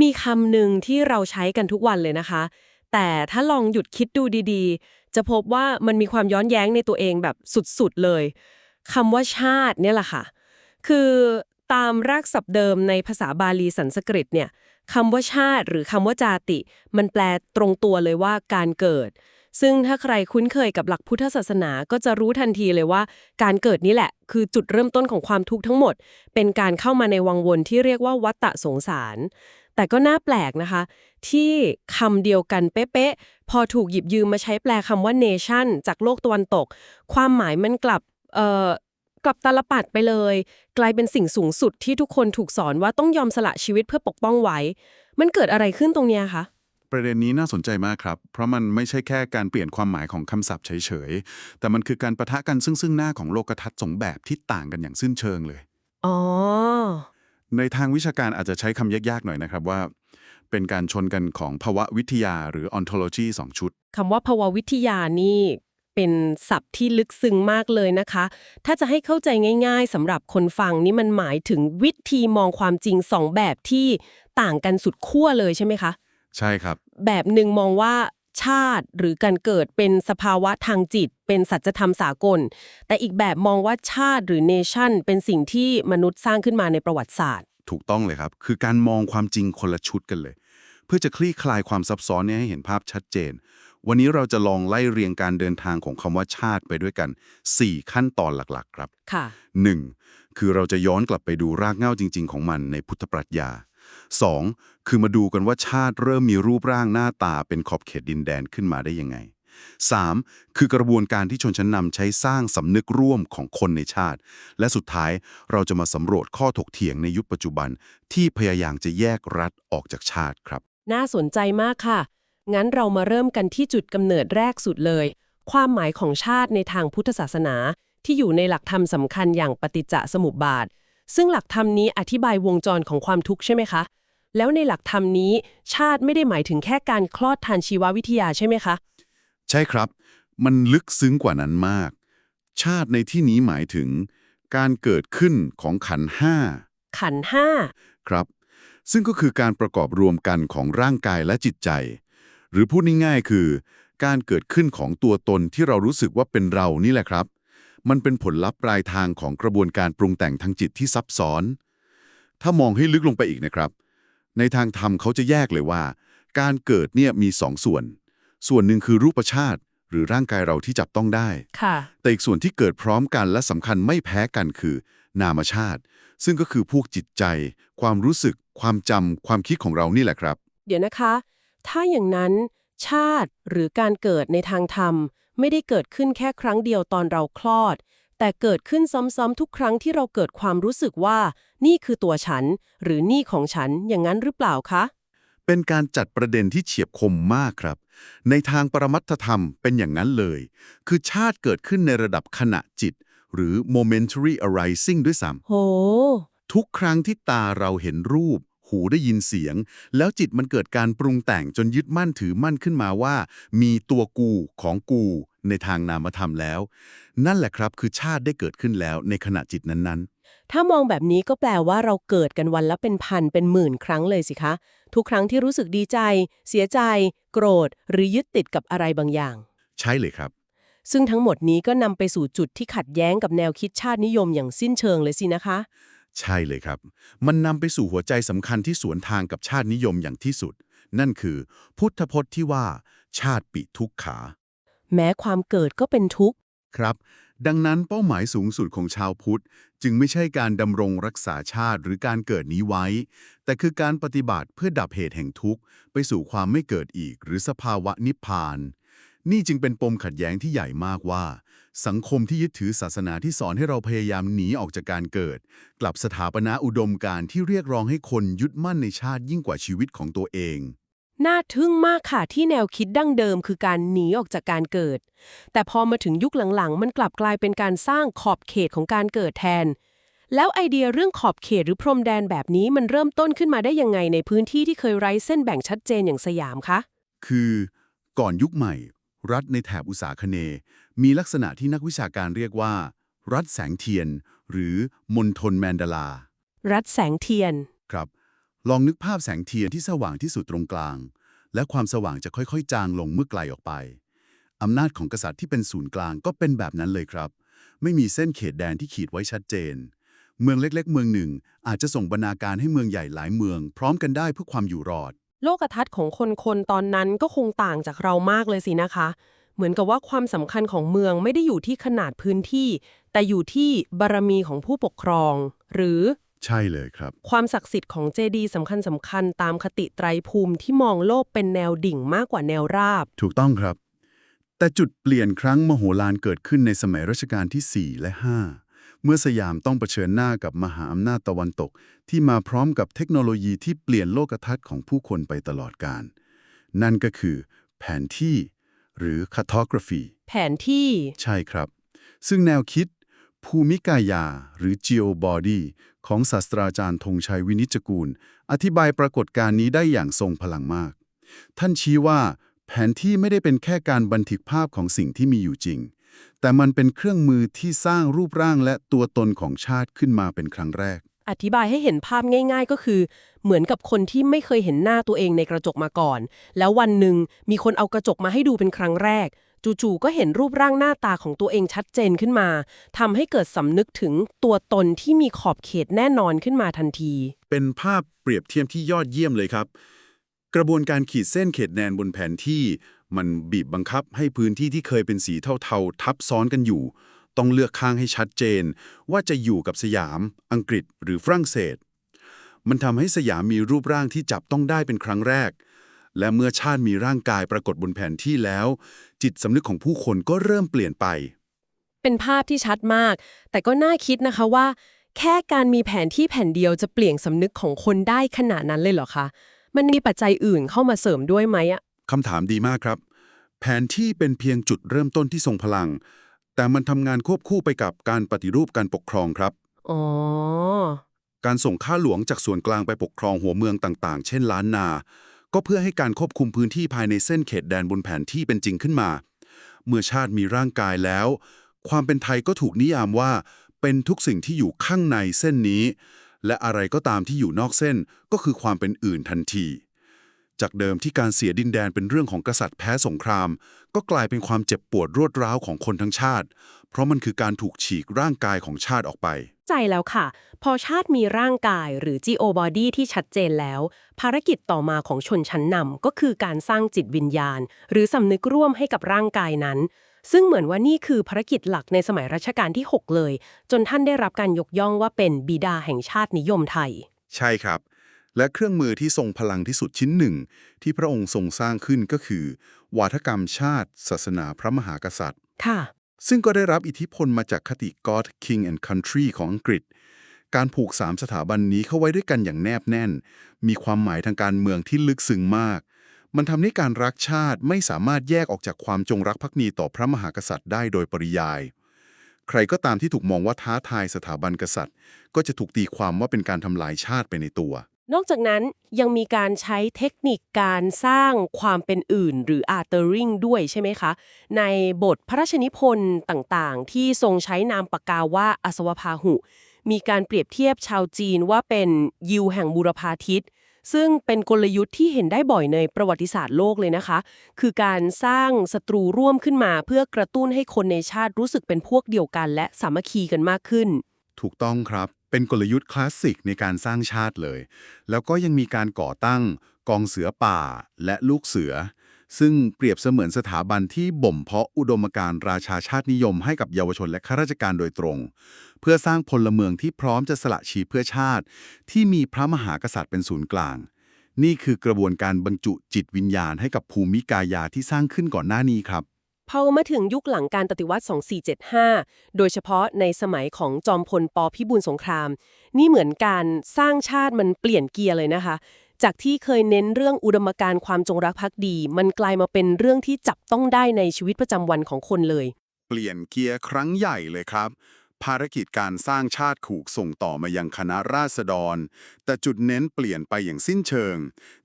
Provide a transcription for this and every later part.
มีคำหนึ่งที่เราใช้กันทุกวันเลยนะคะ แต่ถ้าลองหยุดคิดดูดีๆ จะพบว่ามันมีความย้อนแย้งในตัวเองแบบสุดๆเลยคำว่าชาติเนี่ยแหละค่ะ คือตามรากศัพท์เดิมในภาษาบาลีสันสกฤตเนี่ยคำว่าชาติหรือคำว่าจาติ มันแปลตรงตัวเลยว่าการเกิด ซึ่งถ้าใครคุ้นเคยกับหลักพุทธศาสนาก็จะรู้ทันทีเลยว่า การเกิดนี้แหละ คือจุดเริ่มต้นของความทุกข์ทั้งหมด เป็นการเข้ามาในวังวนที่เรียกว่าวัฏฏะสงสาร แต่ก็น่าแปลกนะคะ ที่คำเดียวกันเป๊ะๆพอถูกหยิบยืมมาใช้แปลคำว่า nation จากโลกตะวันตก ความหมายมันกลับเอ่อกลับตาลปัดไปเลย กลายเป็นสิ่งสูงสุดที่ทุกคนถูกสอนว่าต้องยอมสละชีวิตเพื่อปกป้องไว้ มันเกิดอะไรขึ้นตรงเนี้ยคะ ประเด็นนี้น่าสนใจมากครับ เพราะมันไม่ใช่แค่การเปลี่ยนความหมายของคำศัพท์เฉยๆ แต่มันคือการประทะกันซึ่งซึ่งหน้าของโลกทัศน์สองแบบที่ต่างกันอย่างสิ้นเชิงเลย อ๋อ ในทางวิชาการอาจจะใช้คำยากๆหน่อยนะครับว่า เป็นการชนกันของภาวะวิทยาหรือ ontology สองชุดคำว่าภาวะวิทยานี่เป็นศัพท์ที่ลึกซึ้งมากเลยนะคะ ถ้าจะให้เข้าใจง่าย ๆสำหรับคนฟังนี่มันหมายถึงวิธีมองความจริงสองแบบที่ต่างกันสุดขั้วเลยใช่ไหมคะ ใช่ครับ แบบหนึ่งมองว่าชาติหรือการเกิดเป็นสภาวะทางจิต เป็นสัจธรรมสากล แต่อีกแบบมองว่าชาติหรือเนชั่นเป็นสิ่งที่มนุษย์สร้างขึ้นมาในประวัติศาสตร์ ถูกต้องเลยครับ คือการมองความจริงคนละชุดกันเลย เพื่อจะคลี่คลายความซับซ้อนเนี้ให้เห็นภาพชัดเจน วันนี้เราจะลองไล่เรียงการเดินทางของคำว่าชาติไปด้วยกัน 4 ขั้นตอนหลักๆ ครับค่ะ 1. คือเราจะย้อนกลับไปดูรากเหง้าจริง ๆ ของมันในพุทธปรัชญา 2. คือมาดูกันว่าชาติเริ่มมีรูปร่างหน้าตาเป็นขอบเขตดินแดนขึ้นมาได้ยังไง 3. คือกระบวนการที่ชนชั้นนำใช้สร้างสำนึกร่วมของคนในชาติ และสุดท้ายเราจะมาสำรวจข้อถกเถียงในยุคปัจจุบัน ที่พยายามจะแยกรัฐออกจากชาติครับ น่าสนใจมากค่ะ งั้นเรามาเริ่มกันที่จุดกำเนิดแรกสุดเลย ความหมายของชาติในทางพุทธศาสนา ที่อยู่ในหลักธรรมสำคัญอย่างปฏิจจสมุปบาท ซึ่งหลักธรรมนี้อธิบายวงจรของความทุกข์ใช่ไหมคะ แล้วในหลักธรรมนี้ ชาติไม่ได้หมายถึงแค่การคลอดทานชีววิทยาใช่ไหมคะ ใช่ครับ มันลึกซึ้งกว่านั้นมาก ชาติในที่นี้หมายถึง การเกิดขึ้นของขันธ์ห้าขันธ์ห้าครับ ซึ่งก็คือการประกอบรวมกันของร่างกายและจิตใจ หรือพูดง่ายๆคือ การเกิดขึ้นของตัวตนที่เรารู้สึกว่าเป็นเรานี่แหละครับ มันเป็นผลลัพธ์ปลายทางของกระบวนการปรุงแต่งทางจิตที่ซับซ้อน ถ้ามองให้ลึกลงไปอีกนะครับ ในทางธรรมเขาจะแยกเลยว่า การเกิดเนี่ยมีสองส่วน ส่วนหนึ่งคือรูปชาติหรือร่างกายเราที่จับต้องได้ค่ะแต่อีกส่วนที่เกิดพร้อมกันและสำคัญไม่แพ้กันคือ นามชาติ ซึ่งก็คือพวกจิตใจ ความรู้สึก ความจำความคิดของเรานี่แหละครับ เดี๋ยวนะคะ ถ้าอย่างนั้นชาติหรือการเกิดในทางธรรม ไม่ได้เกิดขึ้นแค่ครั้งเดียวตอนเราคลอด แต่เกิดขึ้นซ้ำๆทุกครั้งที่เราเกิดความรู้สึกว่า นี่คือตัวฉัน หรือนี่ของฉันอย่างนั้นหรือเปล่าคะ เป็นการจัดประเด็นที่เฉียบคมมากครับ ในทางปรมัตถธรรมเป็นอย่างนั้นเลย คือชาติเกิดขึ้นในระดับขณะจิต หรือ momentary arising ด้วยซ้โหำทุกครั้งที่ตาเราเห็นรูป หูได้ยินเสียง แล้วจิตมันเกิดการปรุงแต่งจนยึดมั่นถือมั่นขึ้นมาว่า มีตัวกูของกูในทางนามธรรมแล้ว นั่นแหละครับคือชาติได้เกิดขึ้นแล้วในขณะจิตนั้นๆ ถ้ามองแบบนี้ก็แปลว่าเราเกิดกันวันละเป็นพันเป็นหมื่นครั้งเลยสิคะ ทุกครั้งที่รู้สึกดีใจ เสียใจ โกรธ หรือยึดติดกับอะไรบางอย่าง ใช่เลยครับ ซึ่งทั้งหมดนี้ก็นำไปสู่จุดที่ขัดแย้งกับแนวคิดชาตินิยมอย่างสิ้นเชิงเลยสินะคะ ใช่เลยครับ มันนำไปสู่หัวใจสำคัญที่สวนทางกับชาตินิยมอย่างที่สุด นั่นคือ พุทธพจน์ที่ว่า ชาติปิทุกขา แม้ความเกิดก็เป็นทุกข์ ครับ ดังนั้นเป้าหมายสูงสุดของชาวพุทธ จึงไม่ใช่การดำรงรักษาชาติหรือการเกิดนี้ไว้ แต่คือการปฏิบัติเพื่อดับเหตุแห่งทุกข์ ไปสู่ความไม่เกิดอีก หรือสภาวะนิพพาน นี่จึงเป็นปมขัดแย้งที่ใหญ่มากว่า สังคมที่ยึดถือศาสนาที่สอนให้เราพยายามหนีออกจากการเกิด กลับสถาปนาอุดมการณ์ที่เรียกร้องให้คนยึดมั่นในชาติยิ่งกว่าชีวิตของตัวเอง น่าทึ่งมากค่ะที่แนวคิดดั้งเดิมคือการหนีออกจากการเกิด แต่พอมาถึงยุคหลังๆ มันกลับกลายเป็นการสร้างขอบเขตของการเกิดแทน แล้วไอเดียเรื่องขอบเขตหรือพรมแดนแบบนี้มันเริ่มต้นขึ้นมาได้ยังไงในพื้นที่ที่เคยไร้เส้นแบ่งชัดเจนอย่างสยามคะคือ ก่อนยุคใหม่ รัฐในแถบอุตสาคเนย์มีลักษณะที่นักวิชาการเรียกว่า รัฐแสงเทียน หรือมณฑลแมนดาลา รัฐแสงเทียน ครับ ลองนึกภาพแสงเทียนที่สว่างที่สุดตรงกลาง และความสว่างจะค่อยๆ จางลงเมื่อไกลออกไป อำนาจของกษัตริย์ที่เป็นศูนย์กลางก็เป็นแบบนั้นเลยครับ ไม่มีเส้นเขตแดนที่ขีดไว้ชัดเจน เมืองเล็ก ๆ เมืองหนึ่ง อาจจะส่งบรรณาการให้เมืองใหญ่หลายเมือง พร้อมกันได้เพื่อความอยู่รอด โลกทัศน์ของคนคนตอนนั้นก็คงต่างจากเรามากเลยสินะคะ เหมือนกับว่าความสำคัญของเมืองไม่ได้อยู่ที่ขนาดพื้นที่ แต่อยู่ที่บารมีของผู้ปกครอง หรือใช่เลยครับ ความศักดิ์สิทธิ์ของเจดีย์สำคัญสำคัญตามคติไตรภูมิที่มองโลกเป็นแนวดิ่งมากกว่าแนวราบ ถูกต้องครับ แต่จุดเปลี่ยนครั้งมโหฬารเกิดขึ้นในสมัยรัชกาลที่ 4 และ 5 เมื่อสยามต้องเผชิญหน้ากับมหาอำนาจตะวันตก ที่มาพร้อมกับเทคโนโลยีที่เปลี่ยนโลกทัศน์ของผู้คนไปตลอดกาลนั่นก็คือ แผนที่ หรือ cartography แผนที่ ใช่ครับ ซึ่งแนวคิด ภูมิกายา หรือ geobody ของศาสตราจารย์ธงชัยวินิจกูล อธิบายปรากฏการณ์นี้ได้อย่างทรงพลังมาก ท่านชี้ว่า แผนที่ไม่ได้เป็นแค่การบันทึกภาพของสิ่งที่มีอยู่จริง แต่มันเป็นเครื่องมือที่สร้างรูปร่างและตัวตนของชาติขึ้นมาเป็นครั้งแรก อธิบายให้เห็นภาพง่าย ๆ ก็คือ เหมือนกับคนที่ไม่เคยเห็นหน้าตัวเองในกระจกมาก่อน แล้ววันหนึ่งมีคนเอากระจกมาให้ดูเป็นครั้งแรก จู่ๆก็เห็นรูปร่างหน้าตาของตัวเองชัดเจนขึ้นมาทำให้เกิดสำนึกถึงตัวตนที่มีขอบเขตแน่นอนขึ้นมาทันที เป็นภาพเปรียบเทียบที่ยอดเยี่ยมเลยครับ กระบวนการขีดเส้นเขตแดนบนแผนที่ มันบีบบังคับให้พื้นที่ที่เคยเป็นสีเทาๆ ทับซ้อนกันอยู่ ต้องเลือกข้างให้ชัดเจน ว่าจะอยู่กับสยาม อังกฤษหรือฝรั่งเศส มันทำให้สยามมีรูปร่างที่จับต้องได้เป็นครั้งแรก และเมื่อชาติมีร่างกายปรากฏบนแผนที่แล้ว จิตสำนึกของผู้คนก็เริ่มเปลี่ยนไป เป็นภาพที่ชัดมาก แต่ก็น่าคิดนะคะว่า แค่การมีแผนที่แผ่นเดียวจะเปลี่ยนสำนึกของคนได้ขนาดนั้นเลยเหรอคะมันมีปัจจัยอื่นเข้ามาเสริมด้วยไหมอะ คำถามดีมากครับ แผนที่เป็นเพียงจุดเริ่มต้นที่ทรงพลัง แต่มันทำงานควบคู่ไปกับการปฏิรูปการปกครองครับ อ๋อ การส่งข้าหลวงจากส่วนกลางไปปกครองหัวเมืองต่างๆ เช่นล้านนา ก็เพื่อให้การควบคุมพื้นที่ภายในเส้นเขตแดนบนแผนที่เป็นจริงขึ้นมา เมื่อชาติมีร่างกายแล้ว ความเป็นไทยก็ถูกนิยามว่า เป็นทุกสิ่งที่อยู่ข้างในเส้นนี้ และอะไรก็ตามที่อยู่นอกเส้นก็คือความเป็นอื่นทันที จากเดิมที่การเสียดินแดนเป็นเรื่องของกษัตริย์แพ้สงคราม ก็กลายเป็นความเจ็บปวดรวดร้าวของคนทั้งชาติ เพราะมันคือการถูกฉีกร่างกายของชาติออกไป ใจแล้วค่ะ พอชาติมีร่างกายหรือ geo body ที่ชัดเจนแล้ว ภารกิจต่อมาของชนชั้นนำก็คือการสร้างจิตวิญญาณ หรือสำนึกร่วมให้กับร่างกายนั้น ซึ่งเหมือนว่านี่คือภารกิจหลักในสมัยรัชกาลที่ 6 เลย จนท่านได้รับการยกย่องว่าเป็นบิดาแห่งชาตินิยมไทย ใช่ครับ และเครื่องมือที่ทรงพลังที่สุดชิ้นหนึ่ง ที่พระองค์ทรงสร้างขึ้นก็คือ วาทกรรมชาติ ศาสนาพระมหากษัตริย์ ค่ะ ซึ่งก็ได้รับอิทธิพลมาจากคติ God King and Country ของอังกฤษ การผูกสามสถาบันนี้เข้าไว้ด้วยกันอย่างแนบแน่น มีความหมายทางการเมืองที่ลึกซึ้งมาก มันทำให้การรักชาติไม่สามารถแยกออกจากความจงรักภักดีต่อพระมหากษัตริย์ได้โดยปริยายใครก็ตามที่ถูกมองว่าท้าทายสถาบันกษัตริย์ ก็จะถูกตีความว่าเป็นการทำลายชาติไปในตัว นอกจากนั้นยังมีการใช้เทคนิคการสร้างความเป็นอื่น หรือ altering ด้วยใช่ไหมคะ ในบทพระราชนิพนธ์ต่างๆ ที่ทรงใช้นามปากกาว่าอสวพาหุ มีการเปรียบเทียบชาวจีนว่าเป็นยิวแห่งบุรพาทิตซึ่งเป็นกลยุทธ์ที่เห็นได้บ่อยในประวัติศาสตร์โลกเลยนะคะ คือการสร้างศัตรูร่วมขึ้นมา เพื่อกระตุ้นให้คนในชาติรู้สึกเป็นพวกเดียวกัน และสามัคคีกันมากขึ้น ถูกต้องครับ เป็นกลยุทธ์คลาสสิกในการสร้างชาติเลย แล้วก็ยังมีการก่อตั้งกองเสือป่าและลูกเสือ ซึ่งเปรียบเสมือนสถาบันที่บ่มเพาะอุดมการณ์ราชาชาตินิยมให้กับเยาวชนและข้าราชการโดยตรง เพื่อสร้างพลเมืองที่พร้อมจะสละชีพเพื่อชาติ ที่มีพระมหากษัตริย์เป็นศูนย์กลาง นี่คือกระบวนการบรรจุจิตวิญญาณให้กับภูมิกายาที่สร้างขึ้นก่อนหน้านี้ครับ พอมาถึงยุคหลังการปฏิวัติ 2475 โดยเฉพาะในสมัยของจอมพลปพิบูลสงคราม นี่เหมือนการสร้างชาติมันเปลี่ยนเกียร์เลยนะคะ จากที่เคยเน้นเรื่องอุดมการณ์ความจงรักภักดี มันกลายมาเป็นเรื่องที่จับต้องได้ในชีวิตประจำวันของคนเลย เปลี่ยนเกียร์ครั้งใหญ่เลยครับ ภารกิจการสร้างชาติถูกส่งต่อมายังคณะราษฎร แต่จุดเน้นเปลี่ยนไปอย่างสิ้นเชิง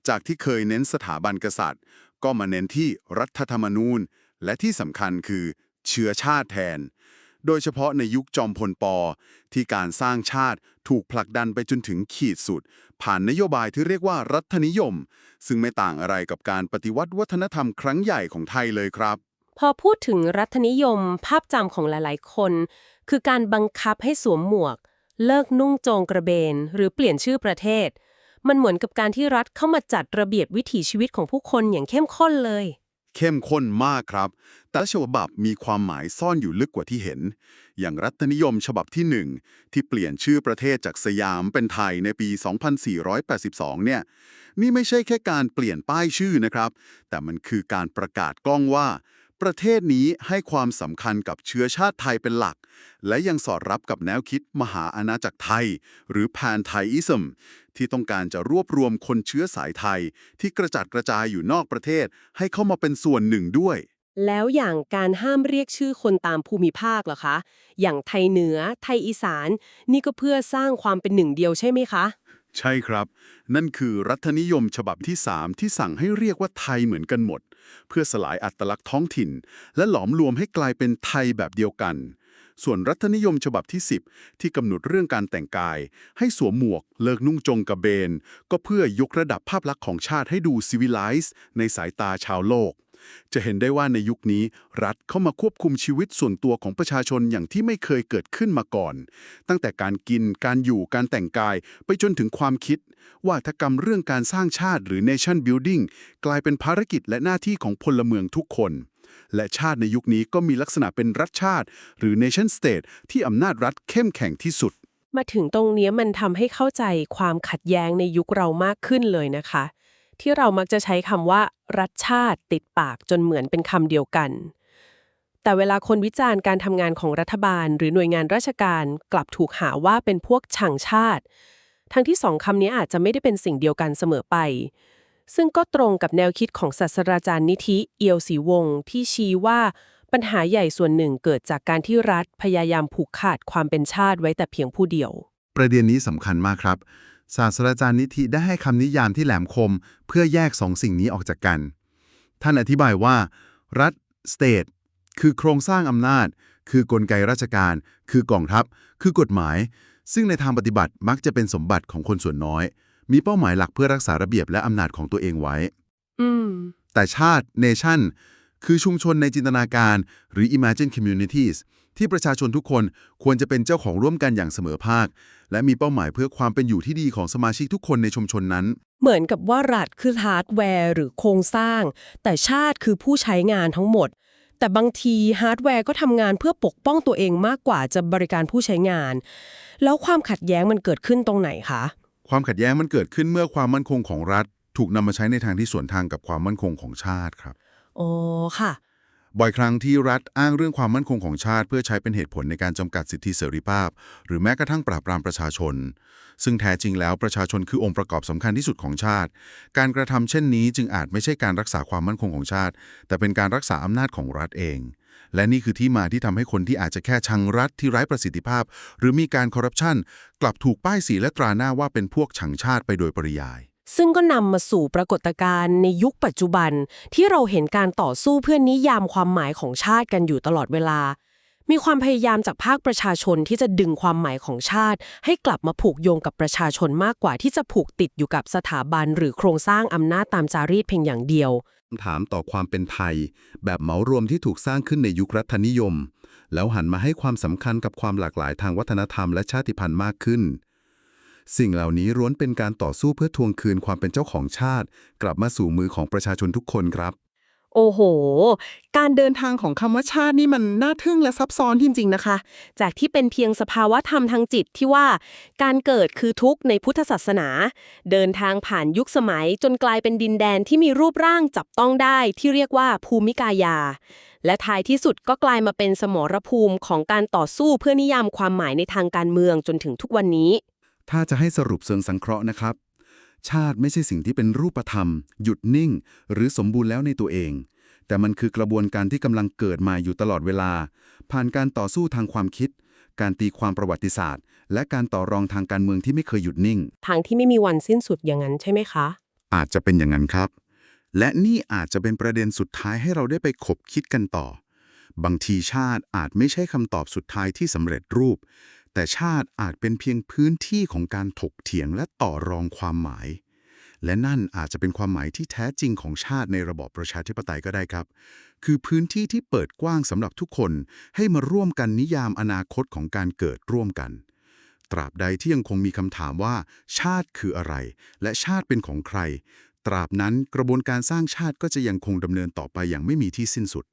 จากที่เคยเน้นสถาบันกษัตริย์ ก็มาเน้นที่รัฐธรรมนูญ และที่สำคัญคือเชื้อชาติแทน โดยเฉพาะในยุคจอมพลปอที่การสร้างชาติถูกผลักดันไปจนถึงขีดสุด ผ่านนโยบายที่เรียกว่ารัฐนิยม ซึ่งไม่ต่างอะไรกับการปฏิวัติวัฒนธรรมครั้งใหญ่ของไทยเลยครับ พอพูดถึงรัฐนิยมภาพจำของหลาย ๆ คน คือการบังคับให้สวมหมวก เลิกนุ่งโจงกระเบน หรือเปลี่ยนชื่อประเทศ มันเหมือนกับการที่รัฐเข้ามาจัดระเบียบวิถีชีวิตของผู้คนอย่างเข้มข้นเลย เข้มข้นมากครับ แต่ฉบับมีความหมายซ่อนอยู่ลึกกว่าที่เห็น อย่างรัฐนิยมฉบับที่ 1 ที่เปลี่ยนชื่อประเทศจากสยามเป็นไทยในปี 2482 เนี่ย นี่ไม่ใช่แค่การเปลี่ยนป้ายชื่อนะครับ แต่มันคือการประกาศกล้องว่า ประเทศนี้ให้ความสำคัญกับเชื้อชาติไทยเป็นหลัก และยังสอดรับกับแนวคิดมหาอาณาจักรไทย หรือแพนไทอิสมที่ต้องการจะรวบรวมคนเชื้อสายไทย ที่กระจัดกระจายอยู่นอกประเทศ ให้เข้ามาเป็นส่วนหนึ่งด้วย แล้วอย่างการห้ามเรียกชื่อคนตามภูมิภาคเหรอคะ อย่างไทยเหนือ ไทยอีสาน นี่ก็เพื่อสร้างความเป็นหนึ่งเดียวใช่ไหมคะใช่ครับ นั่นคือรัฐนิยมฉบับที่ 3 ที่สั่งให้เรียกว่าไทยเหมือนกันหมด เพื่อสลายอัตลักษณ์ท้องถิ่น และหลอมรวมให้กลายเป็นไทยแบบเดียวกัน ส่วนรัฐนิยมฉบับที่ 10 ที่กำหนดเรื่องการแต่งกาย ให้สวมหมวก เลิกนุ่งจงกระเบน ก็เพื่อยกระดับภาพลักษณ์ของชาติให้ดูซีวิไลซ์ในสายตาชาวโลก จะเห็นได้ว่าในยุคนี้ รัฐเข้ามาควบคุมชีวิตส่วนตัวของประชาชนอย่างที่ไม่เคยเกิดขึ้นมาก่อน ตั้งแต่การกินการอยู่การแต่งกาย ไปจนถึงความคิด ว่าทกรรมเรื่องการสร้างชาติหรือ nation building กลายเป็นภารกิจและหน้าที่ของพลเมืองทุกคน และชาติในยุคนี้ก็มีลักษณะเป็นรัฐชาติ หรือ nation state ที่อำนาจรัฐเข้มแข็งที่สุด มาถึงตรงนี้มันทำให้เข้าใจความขัดแย้งในยุคเรามากขึ้นเลยนะคะ ที่เรามักจะใช้คำว่า รัฐชาติติดปากจนเหมือนเป็นคำเดียวกัน แต่เวลาคนวิจารณ์การทำงานของรัฐบาล หรือหน่วยงานราชการกลับถูกหาว่าเป็นพวกชังชาติ ทั้งที่สองคำนี้อาจจะไม่ได้เป็นสิ่งเดียวกันเสมอไป ซึ่งก็ตรงกับแนวคิดของศาสตราจารย์นิธิเอียวศรีวงศ์ที่ชี้ว่าปัญหาใหญ่ส่วนหนึ่งเกิดจากการที่รัฐพยายามผูกขาดความเป็นชาติไว้แต่เพียงผู้เดียว ประเด็นนี้สำคัญมากครับ ศาสตราจารย์นิธิได้ให้คำนิยามที่แหลมคม เพื่อแยกสองสิ่งนี้ออกจากกัน ท่านอธิบายว่า รัฐ state คือโครงสร้างอำนาจ คือกลไกราชการ คือกองทัพ คือกฎหมาย ซึ่งในทางปฏิบัติมักจะเป็นสมบัติของคนส่วนน้อย มีเป้าหมายหลักเพื่อรักษาระเบียบและอำนาจของตัวเองไว้แต่ชาติ nation คือชุมชนในจินตนาการหรือ imagine communities ที่ประชาชนทุกคนควรจะเป็นเจ้าของร่วมกันอย่างเสมอภาค และมีเป้าหมายเพื่อความเป็นอยู่ที่ดีของสมาชิกทุกคนในชุมชนนั้น เหมือนกับว่ารัฐคือฮาร์ดแวร์หรือโครงสร้าง แต่ชาติคือผู้ใช้งานทั้งหมด แต่บางทีฮาร์ดแวร์ก็ทำงานเพื่อปกป้องตัวเองมากกว่าจะบริการผู้ใช้งาน แล้วความขัดแย้งมันเกิดขึ้นตรงไหนคะความขัดแย้งมันเกิดขึ้นเมื่อความมั่นคงของรัฐ ถูกนำมาใช้ในทางที่สวนทางกับความมั่นคงของชาติครับ อ๋อค่ะ บ่อยครั้งที่รัฐอ้างเรื่องความมั่นคงของชาติ เพื่อใช้เป็นเหตุผลในการจำกัดสิทธิเสรีภาพ หรือแม้กระทั่งปราบปรามประชาชน ซึ่งแท้จริงแล้วประชาชนคือองค์ประกอบสำคัญที่สุดของชาติ การกระทำเช่นนี้จึงอาจไม่ใช่การรักษาความมั่นคงของชาติ แต่เป็นการรักษาอำนาจของรัฐเอง และนี่คือที่มาที่ทำให้คนที่อาจจะแค่ชังรัฐที่ไร้ประสิทธิภาพ หรือมีการคอร์รัปชันกลับถูกป้ายสีและตราหน้าว่าเป็นพวกชังชาติไปโดยปริยาย ซึ่งก็นำมาสู่ปรากฏการณ์ในยุคปัจจุบัน ที่เราเห็นการต่อสู้เพื่อนิยามความหมายของชาติกันอยู่ตลอดเวลา มีความพยายามจากภาคประชาชนที่จะดึงความหมายของชาติ ให้กลับมาผูกโยงกับประชาชนมากกว่าที่จะผูกติดอยู่กับสถาบัน หรือโครงสร้างอำนาจตามจารีตเพียงอย่างเดียวคำถามต่อความเป็นไทย แบบเหมารวมที่ถูกสร้างขึ้นในยุครัฐนิยม แล้วหันมาให้ความสำคัญกับความหลากหลายทางวัฒนธรรมและชาติพันธุ์มากขึ้น สิ่งเหล่านี้ล้วนเป็นการต่อสู้เพื่อทวงคืนความเป็นเจ้าของชาติ กลับมาสู่มือของประชาชนทุกคนครับ โอ้โห การเดินทางของคำว่าชาตินี่มันน่าทึ่งและซับซ้อนจริงๆนะคะ จากที่เป็นเพียงสภาวะธรรมทางจิตที่ว่า การเกิดคือทุกข์ในพุทธศาสนา เดินทางผ่านยุคสมัยจนกลายเป็นดินแดนที่มีรูปร่างจับต้องได้ที่เรียกว่าภูมิกายาและท้ายที่สุดก็กลายมาเป็นสมรภูมิของการต่อสู้เพื่อนิยามความหมายในทางการเมืองจนถึงทุกวันนี้ ถ้าจะให้สรุปเชิงสังเคราะห์นะครับ ชาติไม่ใช่สิ่งที่เป็นรูปธรรม หยุดนิ่ง หรือสมบูรณ์แล้วในตัวเอง แต่มันคือกระบวนการที่กำลังเกิดมาอยู่ตลอดเวลา ผ่านการต่อสู้ทางความคิด การตีความประวัติศาสตร์ และการต่อรองทางการเมืองที่ไม่เคยหยุดนิ่ง ทางที่ไม่มีวันสิ้นสุดอย่างนั้นใช่ไหมคะ อาจจะเป็นอย่างนั้นครับ และนี่อาจจะเป็นประเด็นสุดท้ายให้เราได้ไปขบคิดกันต่อ บางทีชาติอาจไม่ใช่คำตอบสุดท้ายที่สำเร็จรูป แต่ชาติอาจเป็นเพียงพื้นที่ของการถกเถียงและต่อรองความหมาย และนั่นอาจจะเป็นความหมายที่แท้จริงของชาติในระบอบประชาธิปไตยก็ได้ครับ คือพื้นที่ที่เปิดกว้างสำหรับทุกคนให้มาร่วมกันนิยามอนาคตของการเกิดร่วมกัน ตราบใดที่ยังคงมีคำถามว่า ชาติคืออะไร และชาติเป็นของใคร ตราบนั้นกระบวนการสร้างชาติก็จะยังคงดำเนินต่อไปอย่างไม่มีที่สิ้นสุด